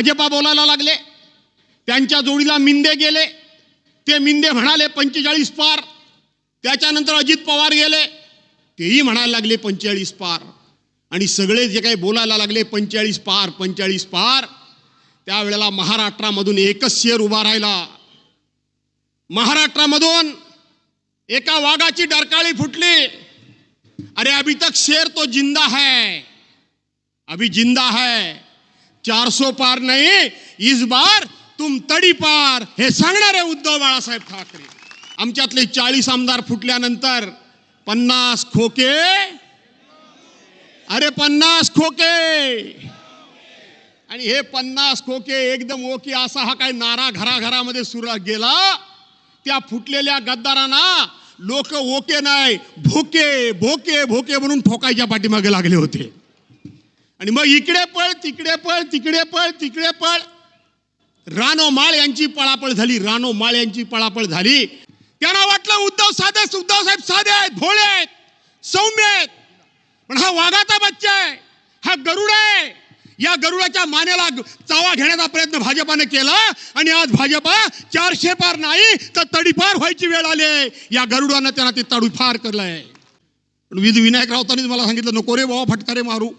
भाजपा बोलायला लागले. त्यांच्या जोडीला मिंदे गेले. ते मिंदे म्हणाले पंचेचाळीस पार. त्याच्यानंतर अजित पवार गेले. तेही म्हणायला लागले पंचेचाळीस पार. आणि सगळे जे काही बोलायला लागले पंचेचाळीस पार पंचेचाळीस पार. त्यावेळेला महाराष्ट्रामधून एकच शेर उभा राहिला. महाराष्ट्रामधून एका वाघाची डरकाळी फुटली. अरे अभी तक शेर तो जिंदा है. अभी जिंदा है. चारसो पार नाही इस बार तुम तडी पार हे सांगणारे उद्धव बाळासाहेब ठाकरे. आमच्यातले चाळीस आमदार फुटल्यानंतर पन्नास खोके. अरे पन्नास खोके. आणि हे पन्नास खोके एकदम ओके असा हा काय नारा घराघरामध्ये सुरू गेला. त्या फुटलेल्या गद्दारांना लोक ओके नाही भोके भोके भोके म्हणून ठोकायच्या पाठीमागे लागले होते. आणि मग इकडे पळ तिकडे पळ तिकडे पळ तिकडे पळ. रानो माळ यांची पळापळ झाली रानो माळ यांची पळापळ झाली. त्यांना वाटलं उद्धव साधे उद्धव साहेब साधे आहेत भोळे आहेत सौम्य आहेत. पण हा वाघाचा बच्चा आहे हा गरुड आहे. या गरुडाच्या मानेला चावा घेण्याचा प्रयत्न भाजपाने केला आणि आज भाजपा चारशे पार नाही तर तडीपार व्हायची वेळ आली आहे. या गरुडानं त्यांना ते तडीफार केलंय पण विध विनायक राऊतांनीच मला सांगितलं नको रे बाबा फटकारे मारू.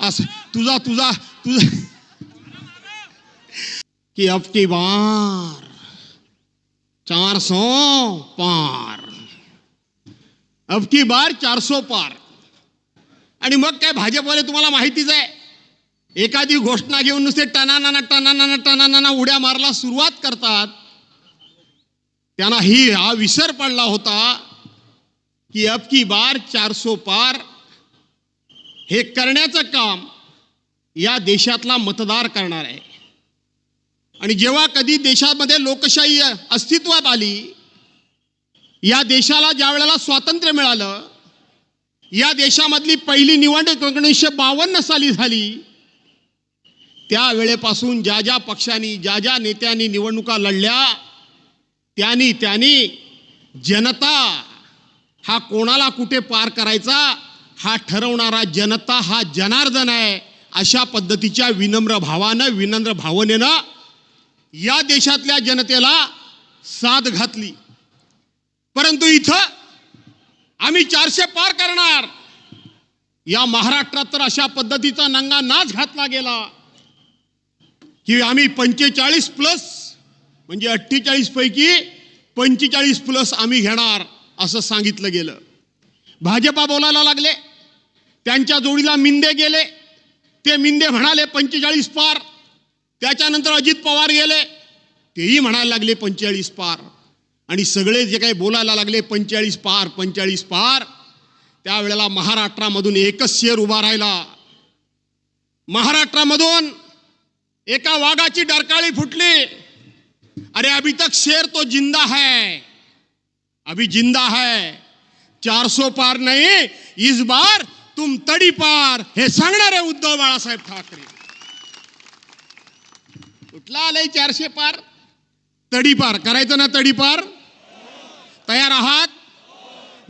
असं तुझा तुझा तुझा. कि अब की बार चार सौ पार. अब की बार चार सौ पार. आणि मग काय भाजपवाले तुम्हाला माहितीच आहे? एखादी घोषणा घेऊन नुसते टनानाना टनानाना टनानाना उड्या मारला सुरुवात करतात. त्यांना ही हा विसर पडला होता की अब की बार चार सौ पार हे करण्याचं काम या देशातला मतदार करणार आहे. आणि जेव्हा कधी देशामध्ये लोकशाही अस्तित्वात आली या देशाला ज्या वेळेला स्वातंत्र्य मिळालं या देशामधली पहिली निवडणूक एकोणीसशे बावन्न साली झाली त्यावेळेपासून ज्या ज्या पक्षांनी ज्या ज्या नेत्यांनी निवडणुका लढल्या त्यांनी त्यांनी जनता हा कोणाला कुठे पार करायचा हा ठरवणारा जनता हा जनार्दन आहे अशा पद्धतीच्या विनम्र भावानं विनम्र भावनेनं या देशातल्या जनतेला साथ घातली. परंतु इथं आम्ही चारशे पार करणार. या महाराष्ट्रात तर अशा पद्धतीचा नंगा नाच घातला गेला. की आम्ही पंचेचाळीस प्लस म्हणजे अठ्ठेचाळीस पैकी पंचेचाळीस प्लस आम्ही घेणार असं सांगितलं गेलं. भाजपा बोलायला लागले. त्यांच्या जोडीला मिंदे गेले. ते मिंदे म्हणाले पंचेचाळीस पार. त्याच्यानंतर अजित पवार गेले. तेही म्हणायला लागले पंचेचाळीस पार. आणि सगळे जे काही बोलायला लागले पंचेचाळीस पार पंचेचाळीस पार. त्यावेळेला महाराष्ट्रामधून एकच शेर उभा राहिला. महाराष्ट्रामधून एका वाघाची डरकाळी फुटली. अरे अभी तक शेर तो जिंदा है. अभी जिंदा है. चार सौ पार नहीं इस बार तुम तडी पार। हे सांगणारे उद्धव बाळासाहेब ठाकरे. कुठला आलंय चारशे पार. तडी पार. करायचं ना तडीपार तयार आहात?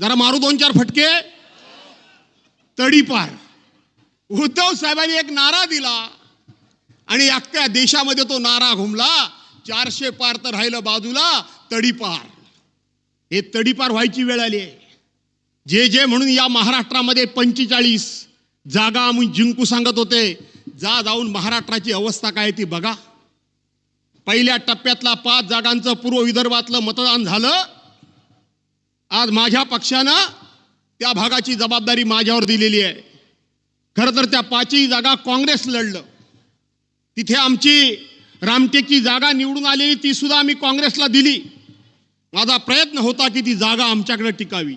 जरा मारू दोन चार फटके. तडीपार उद्धव साहेबांनी एक नारा दिला आणि अख्ख्या देशामध्ये तो नारा घुमला. चारशे पार तर राहिलं बाजूला. तडीपार हे तडीपार व्हायची वेळ आली आहे. जे जे म्हणून या महाराष्ट्रामध्ये पंचेचाळीस जागा आम्ही जिंकू सांगत होते जा जाऊन महाराष्ट्राची अवस्था काय ती बघा. पहिल्या टप्प्यातला पाच जागांचं पूर्व विदर्भातलं मतदान झालं. आज माझ्या पक्षानं त्या भागाची जबाबदारी माझ्यावर दिलेली आहे. खरं तर त्या पाचही जागा काँग्रेस लढलं. तिथे आमची रामटेकची जागा निवडून आलेली ती सुद्धा आम्ही काँग्रेसला दिली. माझा प्रयत्न होता की ती जागा आमच्याकडे टिकावी.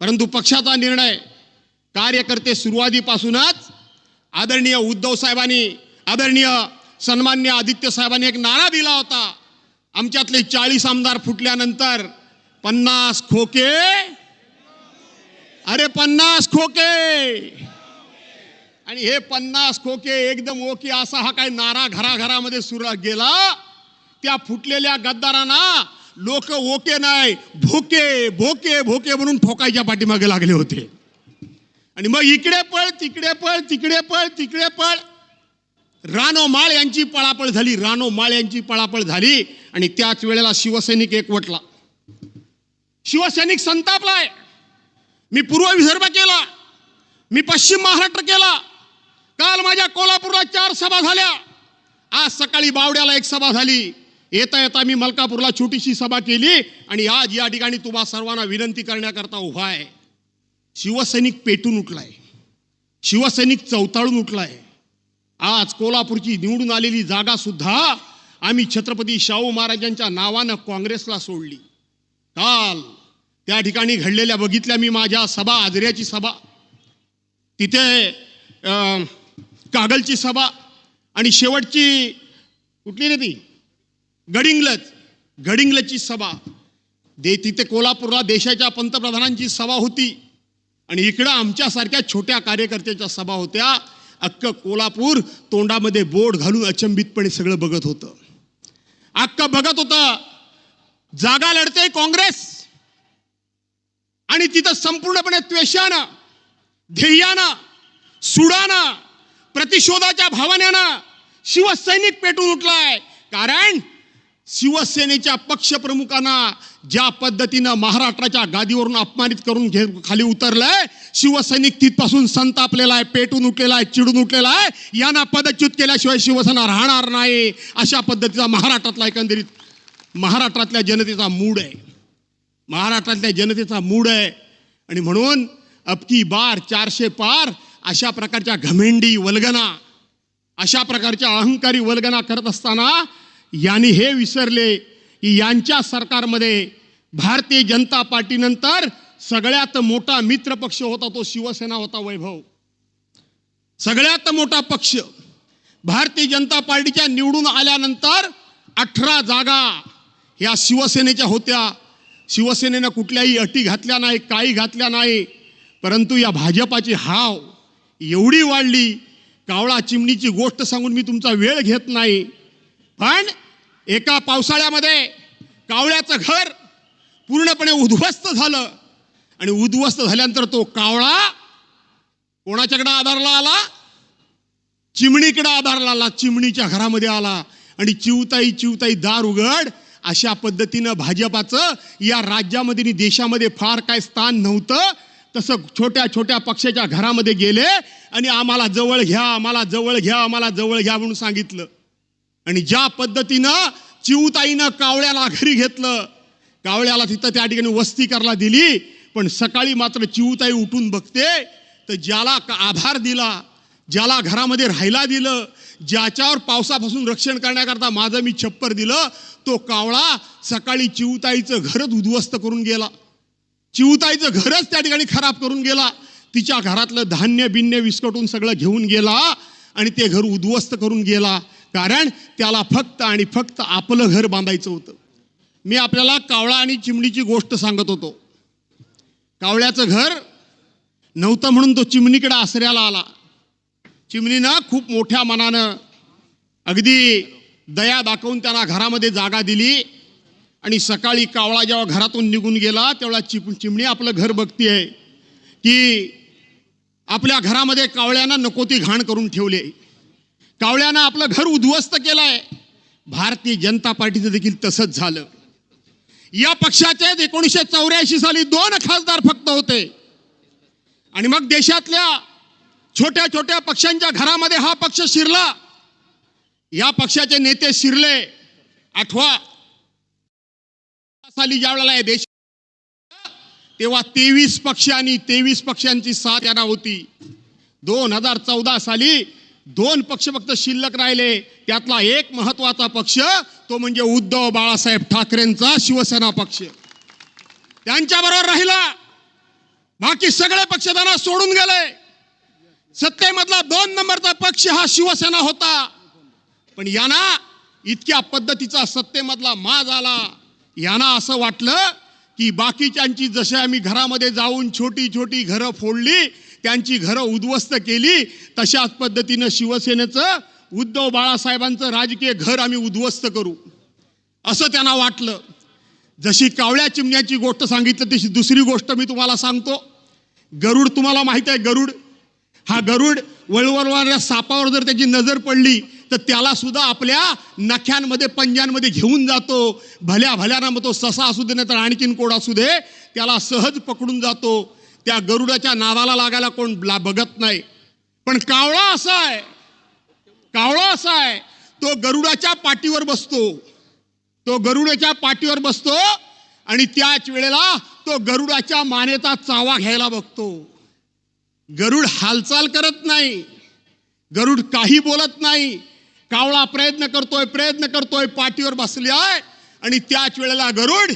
परंतु पक्षाचा निर्णय कार्यकर्ते सुरुवातीपासूनच आदरणीय उद्धव साहेबांनी आदरणीय सन्मान्य आदित्य साहेबांनी एक नारा दिला होता. आमच्यातले चाळीस आमदार फुटल्यानंतर पन्नास खोके. अरे पन्नास खोके. आणि हे पन्नास खोके एकदम ओके असा हा काय नारा घराघरामध्ये सुरू गेला. त्या फुटलेल्या गद्दारांना लोक ओके नाही भोके भोके भोके म्हणून ठोकायच्या पाठीमागे लागले होते. आणि मग इकडे पळ तिकडे पळ तिकडे पळ तिकडे पळ. रानो माळ यांची पळापळ झाली रानो माळ यांची पळापळ झाली आणि त्याच वेळेला शिवसैनिक एकवटला. शिवसैनिक संतापलाय. मी पूर्व विदर्भ केला. मी पश्चिम महाराष्ट्र केला. काल माझ्या कोल्हापूरला चार सभा झाल्या. आज सकाळी बावड्याला एक सभा झाली. येता येता मी मलकापूरला छोटीशी सभा केली आणि आज या ठिकाणी तुम्हा सर्वांना विनंती करण्याकरता उभा आहे. शिवसैनिक पेटून उठलाय. शिवसैनिक चौताळून उठलाय. आज कोल्हापूरची निवडून आलेली जागा सुद्धा आम्ही छत्रपती शाहू महाराजांच्या नावानं काँग्रेसला सोडली. काल त्या ठिकाणी घडलेल्या बघितल्या मी माझ्या सभा आजऱ्याची सभा. तिथे अं, कागलची सभा आणि शेवटची कुठली रे ती? गडिंग्लज गडिंग्लजची सभा. दे तिथे कोल्हापूरला देशाच्या पंतप्रधानांची सभा होती. आणि इकडं आमच्यासारख्या छोट्या कार्यकर्त्याच्या सभा होत्या. अख्खं कोल्हापूर तोंडामध्ये बोट घालून अचंबितपणे सगळं बघत होतं. अख्खं बघत होतं. जागा लढते काँग्रेस. आणि तिथं संपूर्णपणे त्वेषानं ध्येयानं सुडानं प्रतिशोधाच्या भावनेनं शिवसैनिक पेटून उठलाय. कारण शिवसेनेच्या पक्षप्रमुखांना ज्या पद्धतीनं महाराष्ट्राच्या गादीवरून अपमानित करून घे खाली उतरलंय शिवसैनिक तिथपासून संतापलेला आहे पेटून उठलेला आहे चिडून उठलेला आहे यांना पदच्युत केल्याशिवाय शिवसेना राहणार नाही अशा पद्धतीचा महाराष्ट्रातला एकंदरीत महाराष्ट्रातल्या जनतेचा मूड आहे. महाराष्ट्रातल्या जनतेचा मूड आहे. आणि म्हणून अबकी बार चारशे पार अशा प्रकारच्या घमेंडी वल्गना अशा प्रकारच्या अहंकारी वल्गना करत असताना यांनी हे विसरले की यांच्या सरकारमध्ये भारतीय जनता पार्टीनंतर सगळ्यात मोठा मित्र पक्ष होता तो शिवसेना होता वैभव. सगळ्यात मोठा पक्ष भारतीय जनता पार्टीच्या निवडून आल्यानंतर अठरा जागा ह्या शिवसेनेच्या होत्या. शिवसेनेनं कुठल्याही अटी घातल्या नाही काही घातल्या नाही. परंतु या भाजपाची हाव एवढी वाढली. कावळा चिमणीची गोष्ट सांगून मी तुमचा वेळ घेत नाही. पण एका पावसाळ्यामध्ये कावळ्याचं घर पूर्णपणे उद्ध्वस्त झालं. आणि उद्ध्वस्त झाल्यानंतर तो कावळा कोणाच्याकडे आधारला आला? चिमणीकडे आधारला आला चिमणीच्या घरामध्ये आला. आणि चिवताई चिवताई दार उघड अशा पद्धतीनं भाजपाचं या राज्यामध्ये आणि देशामध्ये फार काय स्थान नव्हतं. तसं छोट्या छोट्या पक्षाच्या घरामध्ये गेले आणि आम्हाला जवळ घ्या आम्हाला जवळ घ्या आम्हाला जवळ घ्या म्हणून सांगितलं. आणि ज्या पद्धतीनं चिवताईनं कावळ्याला घरी घेतलं कावळ्याला तिथं त्या ठिकाणी वस्ती करायला दिली पण सकाळी मात्र चिवताई उठून बघते तर ज्याला का- आधार दिला ज्याला घरामध्ये राहायला दिलं ज्याच्यावर पावसापासून रक्षण करण्याकरता माझं मी छप्पर दिलं तो कावळा सकाळी चिवताईचं घरच उद्ध्वस्त करून गेला. चिवताईचं घरच त्या ठिकाणी खराब करून गेला. तिच्या घरातलं धान्य बिन्य विस्कटून सगळं घेऊन गेला आणि ते घर उद्ध्वस्त करून गेला. कारण त्याला फक्त आणि फक्त आपलं घर बांधायचं होतं. मी आपल्याला कावळा आणि चिमणीची गोष्ट सांगत होतो. कावळ्याचं घर नव्हतं म्हणून तो चिमणीकडे आसऱ्याला आला. चिमणीनं खूप मोठ्या मनानं अगदी दया दाखवून त्यांना घरामध्ये जागा दिली आणि सकाळी कावळा जेव्हा घरातून निघून गेला तेव्हा चिप चिमणी आपलं घर बघतीये की आपल्या घरामध्ये कावळ्यानं नको ती घाण करून ठेवले. कावळ्यानं आपलं घर उद्ध्वस्त केलंय. भारतीय जनता पार्टीचं देखील तसंच झालं. या पक्षाचे एकोणीसशे चौऱ्याऐंशी साली दोन खासदार फक्त होते. आणि मग देशातल्या छोट्या छोट्या पक्षांच्या घरामध्ये हा पक्ष शिरला. या पक्षाचे नेते शिरले. आठवा साली ज्या वेळेला देश तेव्हा तेवीस पक्ष आणि तेवीस पक्षांची साथ यांना होती. दोन हजार चौदा साली दोन पक्ष फक्त शिल्लक राहिले. त्यातला एक महत्त्वाचा पक्ष तो म्हणजे उद्धव बाळासाहेब ठाकरेंचा शिवसेना पक्ष. त्यांच्याबरोबर राहिला. बाकी सगळे पक्ष त्यांना सोडून गेले. सत्तेमधला दोन नंबरचा पक्ष हा शिवसेना होता. पण यांना इतक्या पद्धतीचा सत्तेमधला माज आला. यांना असं वाटलं की बाकीच्यांची जसे आम्ही घरामध्ये जाऊन छोटी छोटी घरं फोडली त्यांची घरं उद्ध्वस्त केली तशाच पद्धतीनं शिवसेनेचं उद्धव बाळासाहेबांचं राजकीय घर आम्ही उद्ध्वस्त करू. असं त्यांना वाटलं. जशी कावळ्या चिमण्याची गोष्ट सांगितलं तशी दुसरी गोष्ट मी तुम्हाला सांगतो. गरुड तुम्हाला माहीत आहे गरुड? हा गरुड वळवळणाऱ्या सापावर जर त्याची नजर पडली तर त्याला सुद्धा आपल्या नख्यांमध्ये पंजांमध्ये घेऊन जातो. भल्या भल्याना मग तो ससा असू दे नाही तर आणखीन कोड असू दे त्याला सहज पकडून जातो. त्या गरुडाच्या नावाला लागायला कोण ला- बघत नाही. पण कावळा असा आहे. कावळा असा आहे. तो गरुडाच्या पाठीवर बसतो. तो गरुडाच्या पाठीवर बसतो आणि त्याच वेळेला तो गरुडाच्या मानेचा चावा घ्यायला बघतो. गरुड हालचाल करत नाही. गरुड काही बोलत नाही. कावळा प्रयत्न करतोय प्रयत्न करतोय पाठीवर बसली आहे आणि त्याच वेळेला गरुड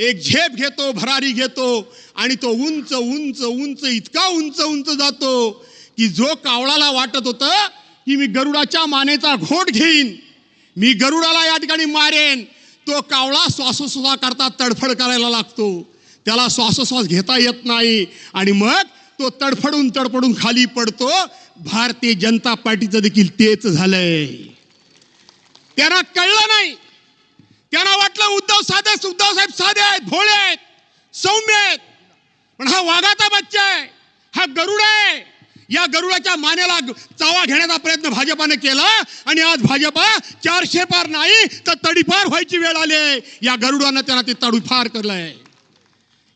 एक झेप घेतो भरारी घेतो आणि तो उंच उंच उंच इतका उंच उंच जातो की जो कावळाला वाटत होतं की मी गरुडाच्या मानेचा घोट घेईन मी गरुडाला या ठिकाणी मारेन तो कावळा श्वासोश्वासा करता तडफड करायला लागतो. त्याला श्वासोश्वास घेता येत नाही आणि मग तो तडफडून तडफडून खाली पडतो. भारतीय जनता पार्टीचं देखील तेच झालंय. त्यांना कळलं नाही त्यांना वाटलं उद्धव साधे उद्धव साहेब साधे आहेत भोळे आहेत सौम्य आहेत. पण हा वाघाचा बच्चा आहे हा गरुड आहे. या गरुडाच्या मानेला चावा घेण्याचा प्रयत्न भाजपाने केला आणि आज भाजपा चारशे पार नाही तर तडीपार व्हायची वेळ आली आहे. या गरुडानं त्यांना ते तडीपार केलंय.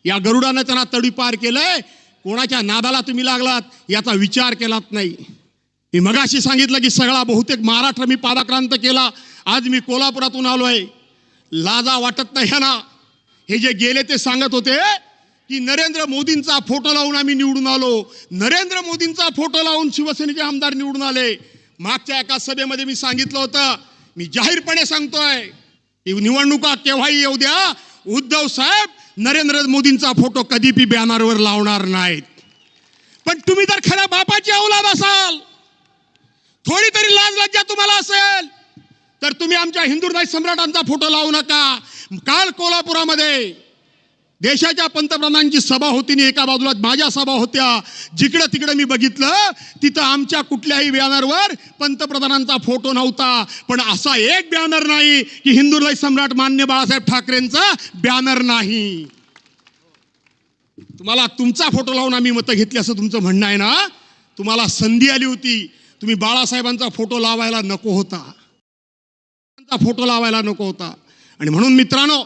या गरुडानं त्यांना तडीपार केलंय. कोणाच्या नादाला तुम्ही लागलात याचा विचार केलात नाही. मी मगाशी सांगितलं की सगळा बहुतेक महाराष्ट्र मी पादाक्रांत केला. आज मी कोल्हापुरातून आलो आहे लाजा वाटत नाही ह्यांना हे जे गेले ते सांगत होते की नरेंद्र मोदींचा फोटो लावून आम्ही निवडून आलो. नरेंद्र मोदींचा फोटो लावून शिवसेनेचे आमदार निवडून आले. मागच्या एका सभेमध्ये मी सांगितलं होतं. मी जाहीरपणे सांगतोय की निवडणुका केव्हाही येऊ द्या. उद्धव साहेब नरेंद्र मोदींचा फोटो कधी बी बॅनरवर लावणार नाहीत. पण तुम्ही तर खऱ्या बापाची औलाद असाल थोडी तरी लाज लज्जा तुम्हाला असेल. तर तुम्ही आमच्या हिंदुराज सम्राटांचा फोटो लावू नका. काल कोल्हापुरामध्ये देशाच्या पंतप्रधानांची सभा होती आणि एका बाजूला माझ्या सभा होत्या. जिकडं तिकडं मी बघितलं तिथं आमच्या कुठल्याही बॅनरवर पंतप्रधानांचा फोटो नव्हता. पण असा एक बॅनर नाही की हिंदुराज सम्राट मान्य बाळासाहेब ठाकरेंचा बॅनर नाही. तुम्हाला तुमचा फोटो लावून आम्ही मतं घेतली असं तुमचं म्हणणं आहे ना? तुम्हाला संधी आली होती. तुम्ही बाळासाहेबांचा फोटो लावायला नको होता. त्यांचा फोटो लावायला नको होता. आणि म्हणून मित्रांनो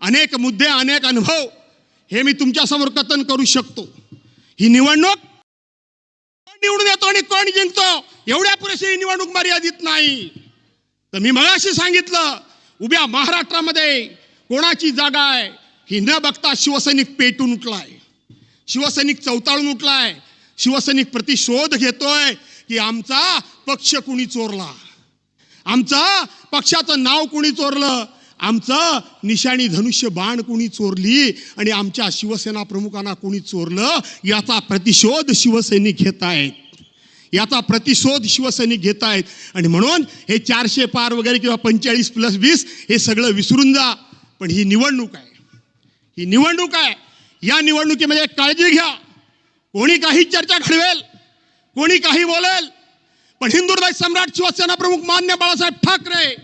अनेक मुद्दे अनेक अनुभव हे मी तुमच्यासमोर कथन करू शकतो. ही निवडणूक कोण निवडून येतो आणि कोण जिंकतो एवढ्या पुरेशी ही निवडणूक मर्यादित नाही. तर मी मगाशी सांगितलं उभ्या महाराष्ट्रामध्ये कोणाची जागा आहे ही न बघता शिवसैनिक पेटून उठलाय. शिवसैनिक चौताळून उठलाय. शिवसैनिक प्रतिशोध घेतोय की आमचा पक्ष कुणी चोरला? आमचं पक्षाचं नाव कोणी चोरलं? आमचं निशाणी धनुष्य बाण कोणी चोरली? आणि आमच्या शिवसेना प्रमुखांना कोणी चोरलं? याचा प्रतिशोध शिवसैनिक घेत आहेत. याचा प्रतिशोध शिवसैनिक घेत आहेत. आणि म्हणून हे चारशे पार वगैरे किंवा पंचेचाळीस प्लस वीस हे सगळं विसरून जा. पण ही निवडणूक आहे. ही निवडणूक आहे. या निवडणुकीमध्ये काळजी घ्या. कोणी काही चर्चा घडवेल कोणी काही बोलेल पण हिंदुहृदय सम्राट शिवसेना प्रमुख मान्य बाळासाहेब ठाकरे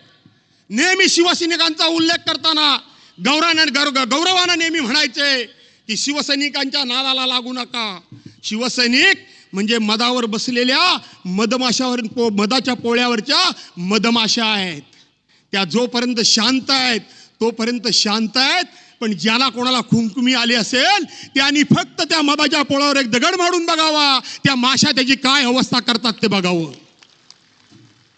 नेहमी शिवसैनिकांचा उल्लेख करताना गौरवानं गौर- गौरवानं नेहमी म्हणायचे की शिवसैनिकांच्या नादाला लागू नका. शिवसैनिक म्हणजे मदावर बसलेल्या मधमाशावर पो- मधाच्या पोळ्यावरच्या मधमाशा आहेत. त्या जोपर्यंत शांत आहेत तोपर्यंत शांत आहेत पण ज्याला कोणाला खुंकुमी आली असेल त्यांनी फक्त त्या मधाच्या पोळ्यावर एक दगड मारून बघावा. त्या माशा त्याची काय अवस्था करतात ते बघावं.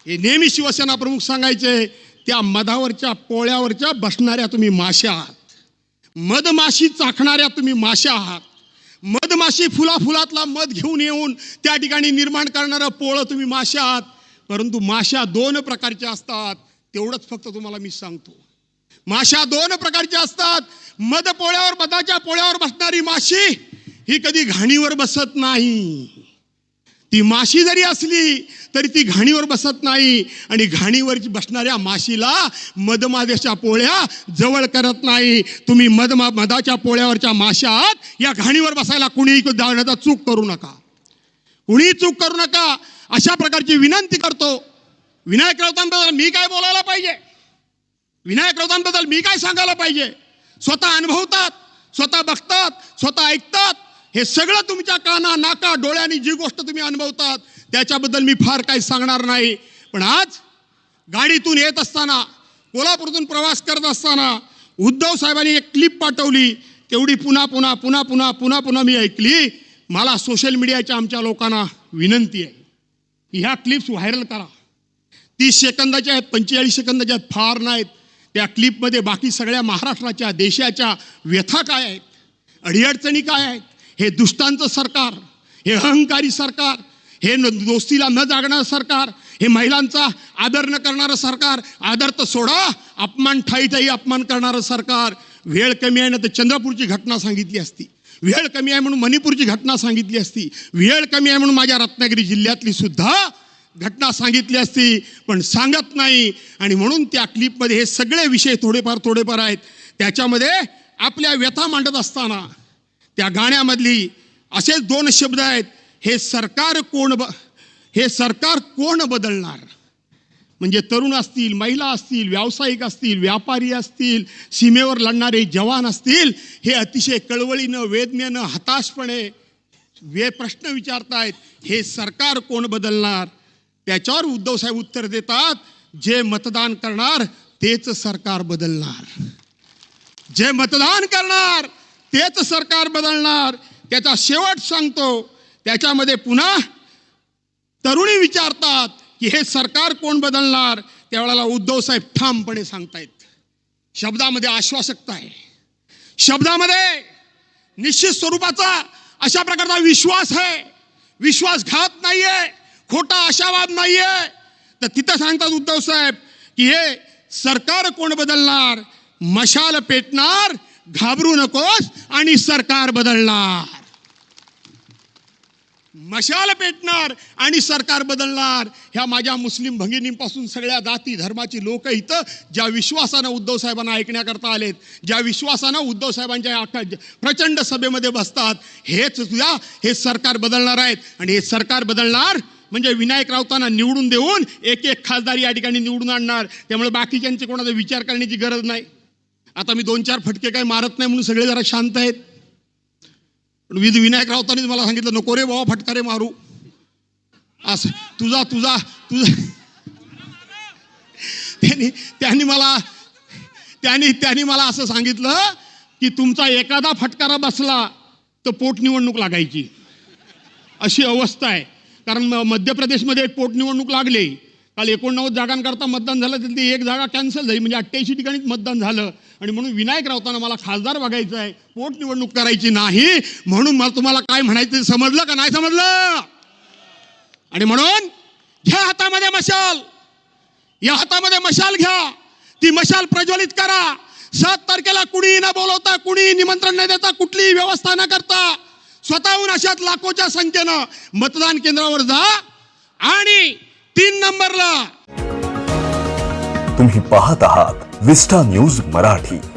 हे नेहमी शिवसेना प्रमुख सांगायचे त्या मधावरच्या पोळ्यावरच्या बसणाऱ्या तुम्ही माश्या आहात. मधमाशी चाखणाऱ्या तुम्ही माश्या आहात. मधमाशी फुला फुलातला मध घेऊन येऊन त्या ठिकाणी निर्माण करणारं पोळं तुम्ही माश्या आहात. परंतु माश्या दोन प्रकारच्या असतात तेवढंच फक्त तुम्हाला मी सांगतो. माश्या दोन प्रकारच्या असतात मध पोळ्यावर मधाच्या पोळ्यावर बसणारी माशी ही कधी घाणीवर बसत नाही. ती माशी जरी असली तरी ती घाणीवर बसत नाही. आणि घाणीवर बसणाऱ्या माशीला मधमाद्याच्या पोळ्या जवळ करत नाही. तुम्ही मधमा मधाच्या पोळ्यावरच्या माशात या घाणीवर बसायला कुणीही जाण्याचा चूक करू नका. कुणीही चूक करू नका. अशा प्रकारची विनंती करतो. विनायक राऊतांबद्दल मी काय बोलायला पाहिजे? विनायक राऊतांबद्दल मी काय सांगायला पाहिजे? स्वतः अनुभवतात स्वतः बघतात स्वतः ऐकतात. हे सगळं तुमच्या काना नाका डोळ्यांनी जी गोष्ट तुम्ही अनुभवतात त्याच्याबद्दल मी फार काही सांगणार नाही. पण आज गाडीतून येत असताना कोल्हापूरतून प्रवास करत असताना उद्धव साहेबांनी एक क्लिप पाठवली. तेवढी पुन्हा पुन्हा पुन्हा पुन्हा पुन्हा पुन्हा मी ऐकली. मला सोशल मीडियाच्या आमच्या लोकांना विनंती आहे की ह्या क्लिप्स व्हायरल करा. तीस सेकंदाच्या आहेत पंचेचाळीस सेकंदाच्या आहेत फार नाहीत. त्या क्लिपमध्ये बाकी सगळ्या महाराष्ट्राच्या देशाच्या व्यथा काय आहेत? अडीअडचणी काय आहेत? हे दुष्टांचं सरकार हे अहंकारी सरकार हे न दोस्तीला न जागणारं सरकार हे महिलांचा आदर न करणारं सरकार आदर तर सोडा अपमान ठाई ठाई अपमान करणारं सरकार. वेळ कमी आहे ना तर चंद्रपूरची घटना सांगितली असती. वेळ कमी आहे म्हणून मणिपूरची घटना सांगितली असती. वेळ कमी आहे म्हणून माझ्या रत्नागिरी जिल्ह्यातली सुद्धा घटना सांगितली असती. पण सांगत नाही. आणि म्हणून त्या क्लिपमध्ये हे सगळे विषय थोडेफार थोडेफार आहेत. त्याच्यामध्ये आपल्या व्यथा मांडत असताना त्या गाण्यामधली असेच दोन शब्द आहेत हे सरकार कोण ब हे सरकार कोण बदलणार? म्हणजे तरुण असतील महिला असतील व्यावसायिक असतील व्यापारी असतील सीमेवर लढणारे जवान असतील हे अतिशय कळवळीनं वेदनेनं हताशपणे वे प्रश्न विचारतायत हे सरकार कोण बदलणार? त्याच्यावर उद्धव साहेब उत्तर देतात जे मतदान करणार तेच सरकार बदलणार. जे मतदान करणार तेच सरकार बदलणार त्याचा शेवट सांगतो. त्याच्यामध्ये पुन्हा तरुणी विचारतात की हे सरकार कोण बदलणार? त्यावेळेला उद्धव साहेब ठामपणे सांगतायत. शब्दामध्ये आश्वासकता आहे. शब्दामध्ये निश्चित स्वरूपाचा अशा प्रकारचा विश्वास आहे. विश्वासघात नाहीये खोटा आशावाद नाहीये. तर तिथं सांगतात उद्धव साहेब की हे सरकार कोण बदलणार? मशाल पेटणार घाबरू नकोस आणि सरकार बदलणार. मशाल पेटणार आणि सरकार बदलणार. ह्या माझ्या मुस्लिम भगिनींपासून सगळ्या जाती धर्माची लोक इथं ज्या विश्वासानं उद्धव साहेबांना ऐकण्याकरता आलेत ज्या विश्वासानं उद्धव साहेबांच्या प्रचंड सभेमध्ये बसतात हेच तुझ्या हे सरकार बदलणार आहेत. आणि हे सरकार बदलणार म्हणजे विनायक राऊतांना निवडून देऊन एक एक खासदार या ठिकाणी निवडून आणणार. त्यामुळे बाकीच्यांचे कोणाचा विचार करण्याची गरज नाही. आता मी दोन चार फटके काय मारत नाही म्हणून सगळे जरा शांत आहेत. पण विध विनायक राऊतांनीच मला सांगितलं नको रे बाबा फटकारे मारू. असं तुझा तुझा तुझा. त्यांनी त्यांनी मला त्यांनी त्यांनी मला असं सांगितलं की तुमचा एखादा फटकारा बसला तर पोटनिवडणूक लागायची. अशी अवस्था आहे. कारण मध्य प्रदेशमध्ये एक पोटनिवडणूक लागली. काल एकोणनव्वद जागांकरता मतदान झालं तर ती एक जागा कॅन्सल झाली. म्हणजे अठ्ठ्याऐंशी ठिकाणीच मतदान झालं. आणि म्हणून विनायक रावताना मला खासदार बघायचं आहे. पोटनिवडणूक करायची नाही. म्हणून मला तुम्हाला काय म्हणायचं समजलं का नाही समजलं? आणि म्हणून घ्या हातामध्ये मशाल. या हातामध्ये मशाल घ्या. ती मशाल प्रज्वलित करा. सात तारखेला कुणी न बोलवता कुणी निमंत्रण न देता कुठलीही व्यवस्था न करता स्वतःहून अशाच लाखोच्या संख्येनं मतदान केंद्रावर जा आणि तीन नंबरला तुम्ही पाहत आहात विस्टा न्यूज मराठी.